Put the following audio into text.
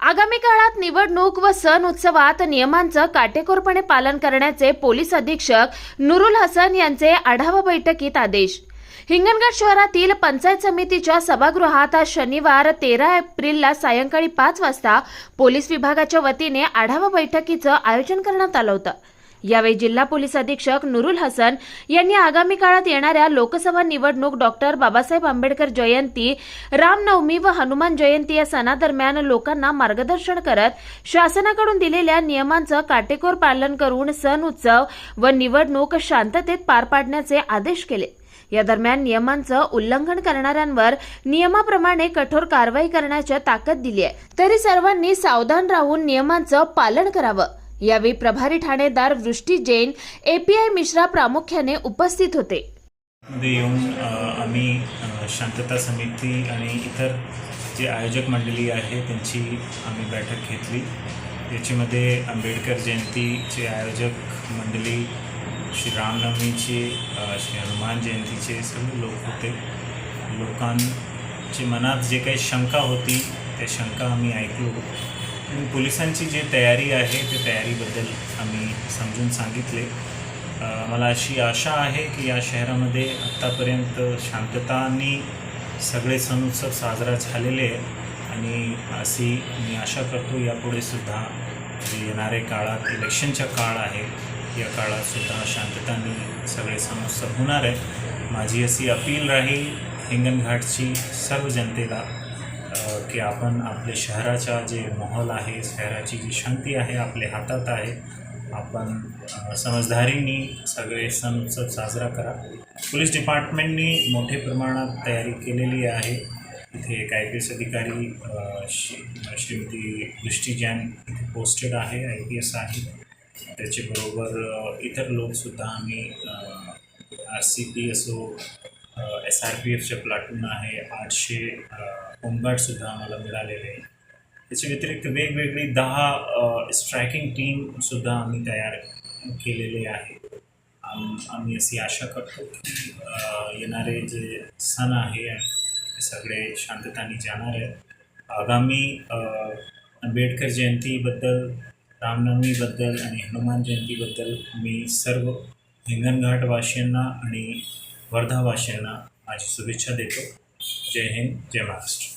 आगामी काळात निवडणूक व सण उत्सवात नियमांचं काटेकोरपणे पालन करण्याचे पोलीस अधीक्षक नुरुल हसन यांचे आढावा बैठकीत आदेश. हिंगणघाट शहरातील पंचायत समितीच्या सभागृहात आज शनिवार तेरा एप्रिलला सायंकाळी पाच वाजता पोलीस विभागाच्या वतीने आढावा बैठकीचं आयोजन करण्यात आलं होतं. यावेळी जिल्हा पोलीस अधीक्षक नुरुल हसन यांनी आगामी काळात येणाऱ्या लोकसभा निवडणूक डॉक्टर बाबासाहेब आंबेडकर जयंती रामनवमी व हनुमान जयंती या सणादरम्यान लोकांना मार्गदर्शन करत शासनाकडून दिलेल्या नियमांचं काटेकोर पालन करून सण उत्सव व निवडणूक शांततेत पार पाडण्याचे आदेश केले. या दरम्यान नियमांचं उल्लंघन करणाऱ्यांवर नियमाप्रमाणे कठोर कारवाई करण्याची ताकद दिली आहे. तरी सर्वांनी सावधान राहून नियमांचं पालन करावं. यावेळी प्रभारी ठाणेदार वृष्टी जैन एपीआय मिश्रा प्रामुख्याने उपस्थित होते. मध्ये येऊन आम्ही शांतता समिती आणि इतर जे आयोजक मंडळी आहे त्यांची आम्ही बैठक घेतली. याच्यामध्ये आंबेडकर जयंतीचे आयोजक मंडळी श्री रामनवमीचे श्री हनुमान जयंतीचे सर्व लोक होते. लोकांचे मनात जे काही शंका होती त्या शंका आम्ही ऐकलो. पोलिसांची जी तयारी आहे त्या तयारीबद्दल आम्ही समजून सांगितले. मला अशी आशा आहे की या शहरामध्ये आत्तापर्यंत शांततानी सगळे सण उत्सव साजरा झालेले आहे आणि अशी मी आशा करतो यापुढे सुद्धा जे येणारे काळात इलेक्शनच्या काळ आहे या काळात सुद्धा शांततानी सगळे सण उत्सव होणार आहेत. माझी अशी अपील राहील हिंगणघाटची सर्व जनतेला की आपण आपल्या शहराचा जे माहोल आहे शहराची जी शांती आहे आपल्या हातात आहे आपण समजदारीनी समजदारीने सगळे सण उत्सव साजरा करा. पोलीस डिपार्टमेंटनी मोठ्या प्रमाणात तयारी केलेली आहे. इथे एक आय पी एस अधिकारी श्री श्रीमती दृष्टी जैन इथे पोस्टेड आहे आय पी एस आहे. त्याच्याबरोबर इतर लोकसुद्धा आम्ही आर सी पी असो एस आर पी एफचे प्लाटून आहे आठशे होमगार्डसुद्धा आम्हाला मिळालेले. आहे त्याच्या व्यतिरिक्त वेगवेगळी दहा स्ट्रायकिंग टीमसुद्धा आम्ही तयार केलेले आहे. आम आम्ही अशी आशा करतो की येणारे जे सण आहे ते सगळे शांतताने जाणार आहेत. आगामी आंबेडकर जयंतीबद्दल रामनवमीबद्दल आणि हनुमान जयंतीबद्दल मी सर्व हिंगणघाटवासियांना आणि वर्धावासियांना माझी शुभेच्छा देतो. जय हिंद जय महाराष्ट्र.